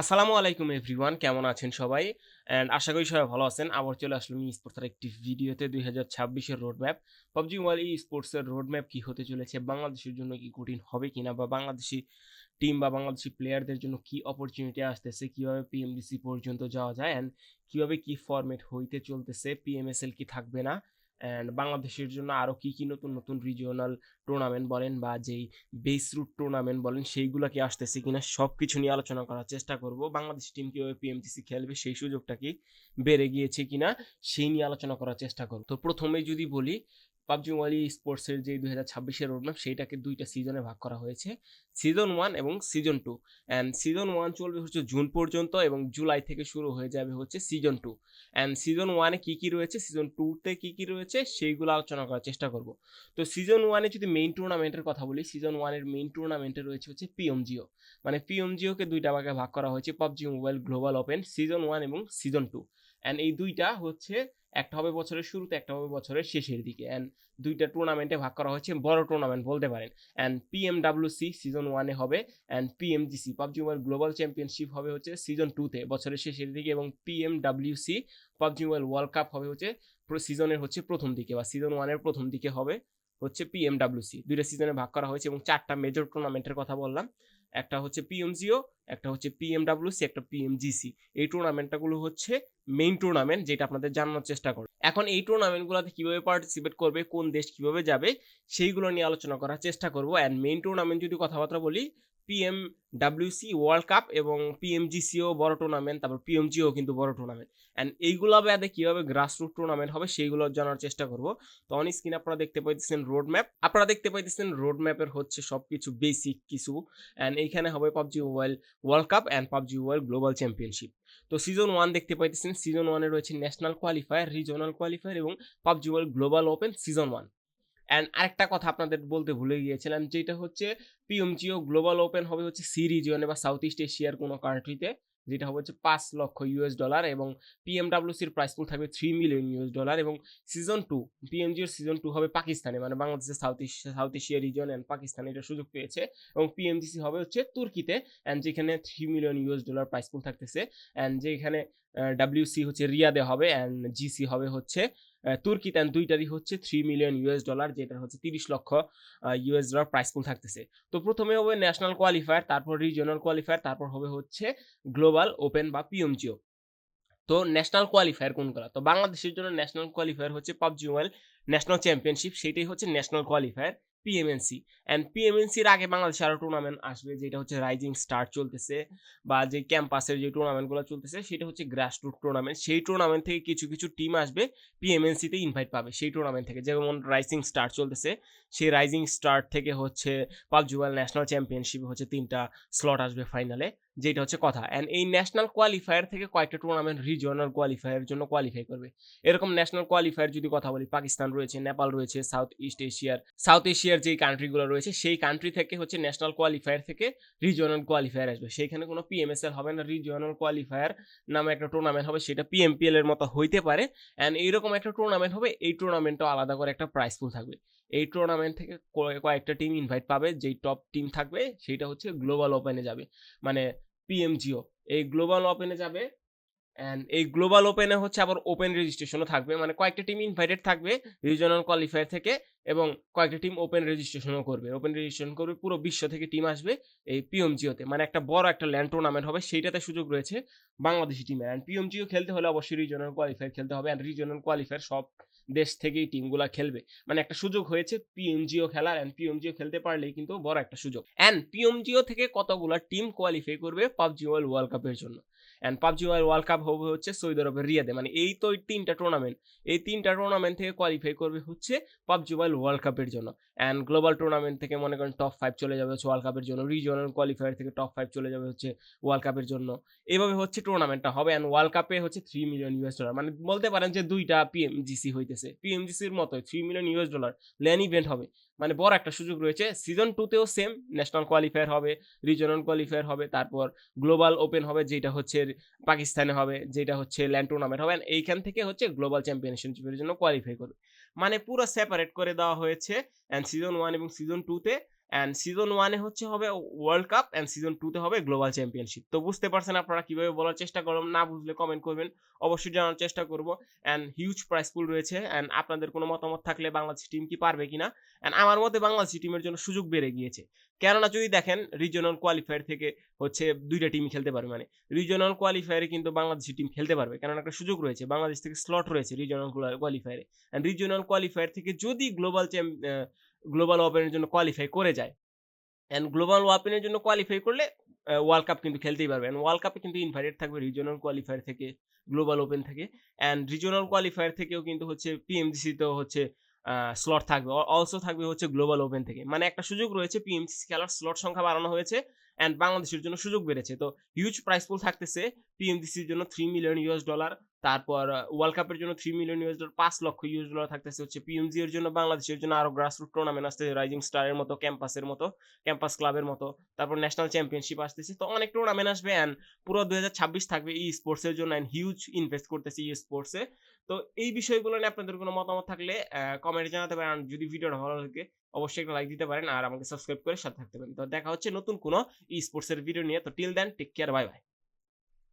আসসালামু আলাইকুম এভরিওয়ান, কেমন আছেন সবাই? অ্যান্ড আশা করি সবাই ভালো আছেন। আবার চলে আসলাম ই স্পোর্টসের একটি ভিডিওতে দুই হাজার ছাব্বিশের রোড ম্যাপ পাবজি মোবাইল ই স্পোর্টসের রোড ম্যাপ কী হতে চলেছে, বাংলাদেশের জন্য কি কঠিন হবে কিনা, বা বাংলাদেশি টিম বা বাংলাদেশি প্লেয়ারদের জন্য কি অপরচুনিটি আসতেছে, কীভাবে পিএমডিসি পর্যন্ত যাওয়া যায় অ্যান্ড কীভাবে কি ফরম্যাট হইতে চলতেছে পিএমএসএল কি থাকবে না? অ্যান্ড বাংলাদেশের জন্য আরও কী কী নতুন নতুন রিজিওনাল টুর্নামেন্ট বলেন বা যেই বেস রুট টুর্নামেন্ট বলেন, সেইগুলো কি আসতেছে কিনা সব কিছু নিয়ে আলোচনা করার চেষ্টা করব। বাংলাদেশ টিম কীভাবে পিএমটিসি খেলবে, সেই সুযোগটা কি বেড়ে গিয়েছে কিনা, সেই নিয়ে আলোচনা করার চেষ্টা করব। তো প্রথমেই যদি বলি পাবজি মোবাইল স্পোর্টসের যে দুই হাজার ছাব্বিশের রোডম্যাপ সেইটাকে দুইটা সিজনে ভাগ করা হয়েছে। সিজন ওয়ান এবং season two and season one চলবে হচ্ছে জুন পর্যন্ত এবং জুলাই থেকে শুরু হয়ে যাবে হচ্ছে সিজন টু অ্যান্ড সিজন ওয়ানে কী কী রয়েছে? সিজন টুতে কী কী রয়েছে? সেইগুলো আলোচনা করার চেষ্টা করব। তো সিজন ওয়ানে যদি মেইন টুর্নামেন্টের কথা বলি সিজন ওয়ানের মেইন টুর্নামেন্টে রয়েছে হচ্ছে পিএমজিও মানে পিএমজিওকে দুইটা ভাগে ভাগ করা হয়েছে, PUBG mobile global open season one এবং সিজন টু অ্যান্ড এই দুইটা হচ্ছে একটা হবে বছরের শুরুতে, একটা হবে বছরের শেষের দিকে। অ্যান্ড দুইটা টুর্নামেন্টে ভাগ করা হয়েছে, বড় টুর্নামেন্ট বলতে পারেন। অ্যান্ড পিএমডাব্লিউসি সিজন ওয়ানে হবে and PMGC PUBG mobile global championship হবে হচ্ছে সিজন টুতে বছরের শেষের দিকে, এবং PMWC PUBG mobile world cup হবে হচ্ছে সিজনের হচ্ছে প্রথম দিকে, বা সিজন ওয়ানের প্রথম দিকে হবে হচ্ছে পিএমডাব্লিউসি দুইটা সিজনে ভাগ করা হয়েছে, এবং চারটা মেজর টুর্নামেন্টের কথা বললাম। একটা হচ্ছে পিএমজিও একটা হচ্ছে পিএমডাব্লিউসি একটা পিএমজিসি এই টুর্নামেন্টগুলো হচ্ছে মেইন টুর্নামেন্ট যেটা আপনাদের জানানোর চেষ্টা করে এখন এই টুর্নামেন্টগুলোতে কীভাবে পার্টিসিপেট করবে, কোন দেশ কীভাবে যাবে, সেইগুলো নিয়ে আলোচনা করার চেষ্টা করব। অ্যান্ড মেইন টুর্নামেন্ট যদি কথাবার্তা বলি পিএম ডাব্লিউসি ওয়ার্ল্ড কাপ এবং পিএমজিসিও বড় টুর্নামেন্ট তারপর পিএমজিও কিন্তু বড় টুর্নামেন্ট অ্যান্ড এইগুলো বাদে কীভাবে গ্রাসরুট টুর্নামেন্ট হবে সেইগুলো জানার চেষ্টা করব। তো অন স্ক্রিন আপনারা দেখতে পাইতেছেন রোড ম্যাপ আপনারা দেখতে পাইতেছেন রোড ম্যাপের হচ্ছে সব কিছু বেসিক কিছু। অ্যান্ড এইখানে হবে PUBG mobile world cup and PUBG mobile global championship তো সিজন ওয়ান দেখতে পাইতেছেন সিজন ওয়ানে রয়েছে ন্যাশনাল কোয়ালিফায়ার রিজনাল কোয়ালিফায়ার এবং PUBG mobile global open season one and আরেকটা কথা আপনাদের বলতে ভুলে গিয়েছিলাম, যেটা হচ্ছে পিএমজিও গ্লোবাল ওপেন হবে হচ্ছে সি রিজিয়নে বা সাউথ ইস্ট এশিয়ার কোনো কান্ট্রিতে যেটা হবে হচ্ছে পাঁচ লক্ষ ইউএস ডলার এবং পিএমডাব্লিউসির প্রাইস পুল থাকবে থ্রি মিলিয়ন ইউএস ডলার এবং সিজন টু পিএমজিওর সিজন টু হবে পাকিস্তানে মানে বাংলাদেশের south south Asia region and পাকিস্তানে এটা সুযোগ পেয়েছে এবং পিএমজিসি হবে হচ্ছে তুর্কিতে অ্যান্ড যেখানে three million US dollar prize pool থাকতেছে অ্যান্ড যেখানে ডাব্লিউসি হচ্ছে রিয়াদে হবে অ্যান্ড জিসি হবে হচ্ছে তুর্কিতে অ্যান্ড দুইটারই হচ্ছে থ্রি মিলিয়ন ইউএস ডলার যেটা হচ্ছে তিরিশ লক্ষ ইউএস ডলার প্রাইস পুল থাকতেছে। তো প্রথমে হবে ন্যাশনাল কোয়ালিফায়ার তারপর রিজিওনাল কোয়ালিফায়ার তারপর হবে হচ্ছে গ্লোবাল ওপেন বা পিএমজিও তো ন্যাশনাল কোয়ালিফায়ার কোনগুলো? তো বাংলাদেশের জন্য ন্যাশনাল কোয়ালিফায়ার হচ্ছে পাবজি মোবাইল ন্যাশনাল চ্যাম্পিয়নশিপ সেটাই হচ্ছে ন্যাশনাল কোয়ালিফায়ার পিএমএনসি অ্যান্ড পিএমএনসির আগে বাংলাদেশে আরও টুর্নামেন্ট আসবে, যেটা হচ্ছে রাইজিং স্টার চলতেছে, বা যে ক্যাম্পাসের যে টুর্নামেন্টগুলো চলতেছে, সেটা হচ্ছে গ্রাস রুট টুর্নামেন্ট সেই টুর্নামেন্ট থেকে কিছু কিছু টিম আসবে পিএমএনসিতে ইনভাইট পাবে সেই টুর্নামেন্ট থেকে। যেমন রাইজিং স্টার চলতেছে, সেই রাইজিং স্টার থেকে হচ্ছে পাবজুয়াল ন্যাশনাল চ্যাম্পিয়নশিপ হচ্ছে তিনটা স্লট আসবে ফাইনালে যেটা হচ্ছে কথা। অ্যান্ড এই ন্যাশনাল কোয়ালিফায়ার থেকে কয়েকটা টুর্নামেন্ট রিজিওনাল কোয়ালিফায়ার জন্য কোয়ালিফাই করবে। এরকম ন্যাশনাল কোয়ালিফায়ার যদি কথা বলি, পাকিস্তান রয়েছে, নেপাল রয়েছে সাউথ ইস্ট এশিয়ার সাউথ এশিয়ার যেই কান্ট্রিগুলো রয়েছে, সেই কান্ট্রি থেকে হচ্ছে ন্যাশনাল কোয়ালিফায়ার থেকে রিজিওনাল কোয়ালিফায়ার আসবে। সেইখানে কোনো পিএমএসএল হবে না রিজিওনাল কোয়ালিফায়ার নামে একটা টুর্নামেন্ট হবে, সেটা পিএমপিএল এর মতো হইতে পারে। অ্যান্ড এইরকম একটা টুর্নামেন্ট হবে, এই টুর্নামেন্টও আলাদা করে একটা প্রাইস পুল থাকবে। এই টুর্নামেন্ট থেকে কয়েকটা টিম ইনভাইট পাবে, যেই টপ টিম থাকবে, সেইটা হচ্ছে গ্লোবাল ওপেনে যাবে। মানে পিএমজিও এই গ্লোবাল ওপেনে যাবে অ্যান্ড এই গ্লোবাল ওপেনে হচ্ছে আবার ওপেন রেজিস্ট্রেশনও থাকবে। মানে কয়েকটা টিম ইনভাইটেড থাকবে রিজনাল কোয়ালিফায়ার থেকে এবং কয়েকটা টিম ওপেন রেজিস্ট্রেশনও করবে। ওপেন রেজিস্ট্রেশন করবে, পুরো বিশ্ব থেকে টিম আসবে এই পিএমজিওতে মানে একটা বড় একটা ল্যান্ড টুর্নামেন্ট হবে, সেইটাতে সুযোগ রয়েছে বাংলাদেশি টিমের অ্যান্ড পিএমজিও খেলতে হলে অবশ্যই রিজনাল কোয়ালিফায়ার খেলতে হবে। অ্যান্ড রিজনাল কোয়ালিফায়ার সব দেশ থেকেই টিমগুলো খেলবে। মানে একটা সুযোগ হয়েছে পিএমজিও খেলার। অ্যান্ড পিএমজিও খেলতে পারলেই কিন্তু বড় একটা সুযোগ। অ্যান্ড পিএমজিও থেকে কতগুলো টিম কোয়ালিফাই করবে পাবজি ওয়ার্ল্ড ওয়ার্ল্ড কাপের জন্য? And PUBG mobile world cup হবে হচ্ছে সৌদি আরবের রিয়াদে। মানে এই তো তিনটা টুর্নামেন্ট এই তিনটা টুর্নামেন্ট থেকে কোয়ালিফাই করবে হচ্ছে পাবজি মোবাইল ওয়ার্ল্ড কাপের জন্য। অ্যান্ড গ্লোবাল টুর্নামেন্ট থেকে মনে করেন টপ ফাইভ চলে যাবে হচ্ছে ওয়ার্ল্ড কাপের জন্য। রিজিওনাল কোয়ালিফায়ার থেকে টপ ফাইভ চলে যাবে হচ্ছে ওয়ার্ল্ড কাপের জন্য। এভাবে হচ্ছে টুর্নামেন্টটা হবে। অ্যান্ড ওয়ার্ল্ড কাপে হচ্ছে থ্রি মিলিয়ন ইউএস ডলার মানে বলতে পারেন যে দুইটা পিএমজিসি হইতেছে। পিএমজিসির মতো three million US dollar LAN event হবে। মানে বড় একটা সুযোগ রয়েছে। সিজন টুতেও সেম ন্যাশনাল কোয়ালিফায়ার হবে রিজনাল কোয়ালিফায়ার হবে, তারপর গ্লোবাল ওপেন হবে, যেটা হচ্ছে পাকিস্তানে হবে, যেটা হচ্ছে ল্যান্ড টুর্নামেন্ট হবে। এইখান থেকে হচ্ছে গ্লোবাল চ্যাম্পিয়নশিপের জন্য কোয়ালিফাই করবে। মানে পুরো সেপারেট করে দেওয়া হয়েছে। অ্যান্ড সিজন ওয়ান এবং সিজন টুতে অ্যান্ড সিজন ওয়ানে হচ্ছে হবে ওয়ার্ল্ড কাপ অ্যান্ড সিজন টুতে হবে গ্লোবাল চ্যাম্পিয়নশিপ তো বুঝতে পারছেন আপনারা কীভাবে বলার চেষ্টা করলাম, না বুঝলে কমেন্ট করবেন। অবশ্যই জানার চেষ্টা করব। অ্যান্ড হিউজ প্রাইস পুল রয়েছে। অ্যান্ড আপনাদের কোনো মতামত থাকলে বাংলাদেশ টিম কি পারবে কিনা? অ্যান্ড আমার মতে বাংলাদেশ টিমের জন্য সুযোগ বেড়ে গিয়েছে। কেননা যদি দেখেন রিজনাল কোয়ালিফায়ার থেকে হচ্ছে দুইটা টিম খেলতে পারবে। মানে রিজনাল কোয়ালিফায়ারে কিন্তু বাংলাদেশি টিম খেলতে পারবে। কেননা একটা সুযোগ রয়েছে। বাংলাদেশ থেকে স্লট রয়েছে রিজনাল কোয়ালিফায়ারে অ্যান্ড রিজনাল কোয়ালিফায়ার থেকে যদি গ্লোবাল গ্লোবাল ওপেনের জন্য কোয়ালিফাই করে যায়। অ্যান্ড গ্লোবাল ওয়াপেনের জন্য কোয়ালিফাই করলে ওয়ার্ল্ড কাপ কিন্তু খেলতেই পারবে। অ্যান্ড ওয়ার্ল্ড কাপে কিন্তু ইনভাইটেড থাকবে রিজনাল কোয়ালিফায়ার থেকে গ্লোবাল ওপেন থেকে। অ্যান্ড রিজনাল কোয়ালিফায়ার থেকেও কিন্তু হচ্ছে পিএমসিতেও হচ্ছে স্লট থাকবে। অলসো থাকবে হচ্ছে গ্লোবাল ওপেন থেকে। মানে একটা সুযোগ রয়েছে পিএমসি খেলার স্লট সংখ্যা বাড়ানো হয়েছে। অ্যান্ড বাংলাদেশের জন্য সুযোগ বেড়েছে। তো হিউজ প্রাইস পুল থাকতেছে পিএমডিসির জন্য থ্রি মিলিয়ন ইউএস ডলার তারপর ওয়ার্ল্ড কাপের জন্য থ্রি মিলিয়ন ইউএস ডলার পাঁচ লক্ষ ইউএস ডলার থাকতেছে হচ্ছে পিএমজি এর জন্য বাংলাদেশের জন্য আরও গ্রাসরুট টুর্নামেন্ট আসতেছে রাইজিং স্টারের মতো ক্যাম্পাসের মতো ক্যাম্পাস ক্লাবের মতো, তারপর ন্যাশনাল চ্যাম্পিয়নশিপ আসতেছে। তো অনেক টুর্নামেন্ট আসবে অ্যান্ড পুরো দুই হাজার ছাব্বিশ থাকবে ই স্পোর্টসের জন্য অ্যান্ড হিউজ ইনভেস্ট করতেছে ই স্পোর্টসে তো এই বিষয়গুলো নিয়ে আপনাদের কোনো মতামত থাকলে কমেন্টে জানাতে পারেন। যদি ভিডিওটা ভালো লাগে, অবশ্যই একটা লাইক দিতে পারেন। আর আমাকে সাবস্ক্রাইব করে সাথে থাকতে পারেন। তো দেখা হচ্ছে নতুন কোনো ই স্পোর্টসের ভিডিও নিয়ে। তো till then take care bye bye